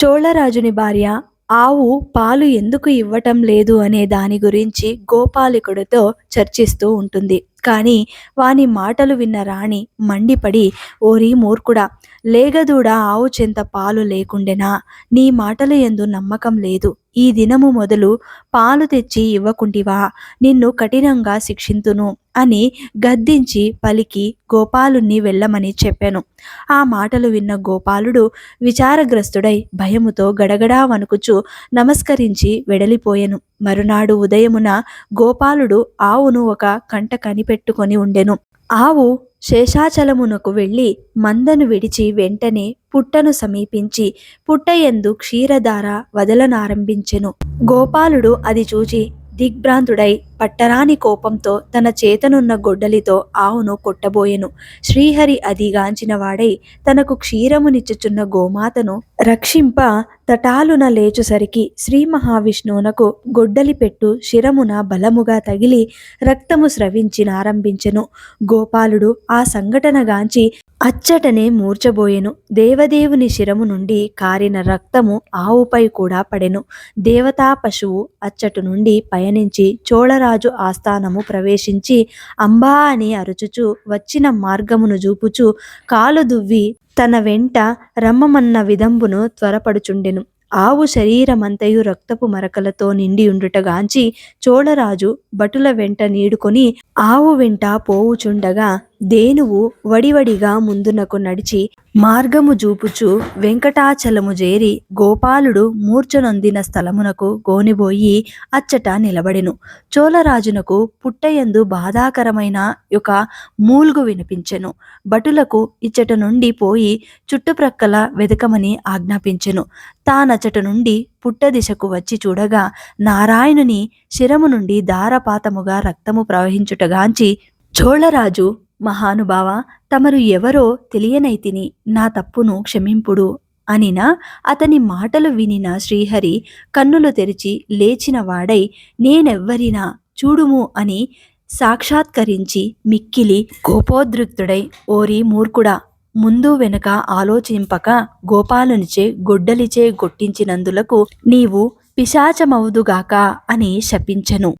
చోళరాజుని భార్య ఆవు పాలు ఎందుకు ఇవ్వటం లేదు అనే దాని గురించి గోపాలకుడితో చర్చిస్తూ ఉంటుంది. కానీ వాని మాటలు విన్న రాణి మండిపడి ఓరి మూర్ఖుడా లేగదూడ ఆవు చెంత పాలు లేకుండెనా? నీ మాటలు ఎందు నమ్మకం లేదు. ఈ దినము మొదలు పాలు తెచ్చి ఇవ్వకుంటివా? నిన్ను కఠినంగా శిక్షింతును అని గద్దించి పలికి గోపాలుణ్ణి వెళ్ళమని చెప్పాను. ఆ మాటలు విన్న గోపాలుడు విచారగ్రస్తుడై భయముతో గడగడా వణుకుచు నమస్కరించి వెడలిపోయెను. మరునాడు ఉదయమున గోపాలుడు ఆవును ఒక కంట కనిపెట్టుకొని ఉండెను. ఆవు శేషాచలమునకు వెళ్ళి మందను విడిచి వెంటనే పుట్టను సమీపించి పుట్టయందు క్షీరధార వదలనారంభించెను. గోపాలుడు అది చూచి దిగ్భ్రాంతుడై పట్టరాని కోపంతో తన చేతనున్న గొడ్డలితో ఆవును కొట్టబోయెను. శ్రీహరి అది గాంచిన వాడై తనకు క్షీరమునిచ్చుచున్న గోమాతను రక్షింప తటాలున లేచుసరికి శ్రీ మహావిష్ణువునకు గొడ్డలి పెట్టు శిరమున బలముగా తగిలి రక్తము స్రవించినారంభించెను. గోపాలుడు ఆ సంఘటన గాంచి అచ్చటనే మూర్చబోయెను. దేవదేవుని శిరము నుండి కారిన రక్తము ఆవుపై కూడా పడెను. దేవతా పశువు అచ్చటు నుండి పయనించి రాజు ఆస్థానము ప్రవేశించి అంబా అని అరుచుచు వచ్చిన మార్గమును చూపుచు కాలు దువ్వి తన వెంట రమ్మమన్న విదంబును త్వరపడుచుండెను. ఆవు శరీరమంతయు రక్తపు మరకలతో నిండి ఉండుటగాంచి చోళరాజు భటుల వెంట నీడుకొని ఆవు వెంట పోవుచుండగా దేనువు వడివడిగా ముందునకు నడిచి మార్గము చూపుచు వెంకటాచలము చేరి గోపాలుడు మూర్ఛనొందిన స్థలమునకు గోనిబోయి అచ్చట నిలబడెను. చోళరాజునకు పుట్టయందు బాధాకరమైన ఒక మూల్గు వినిపించెను. భటులకు ఇచ్చట నుండి పోయి చుట్టుప్రక్కల వెదకమని ఆజ్ఞాపించెను. తానచ్చట నుండి పుట్ట దిశకు వచ్చి చూడగా నారాయణుని శిరము నుండి ధారపాతముగా రక్తము ప్రవహించుటగాంచి చోళరాజు మహానుభావ తమరు ఎవరో తెలియనైతిని నా తప్పును క్షమింపుడు అనినా అతని మాటలు వినిన శ్రీహరి కన్నులు తెరిచి లేచిన వాడై నేనెవ్వరినా చూడుము అని సాక్షాత్కరించి మిక్కిలి కోపోద్రిక్తుడై ఓరి మూర్ఖుడా! ముందు వెనుక ఆలోచింపక గోపాలునిచే గొడ్డలిచే గొట్టించినందులకు నీవు పిశాచమవుదుగాక అని శపించెను.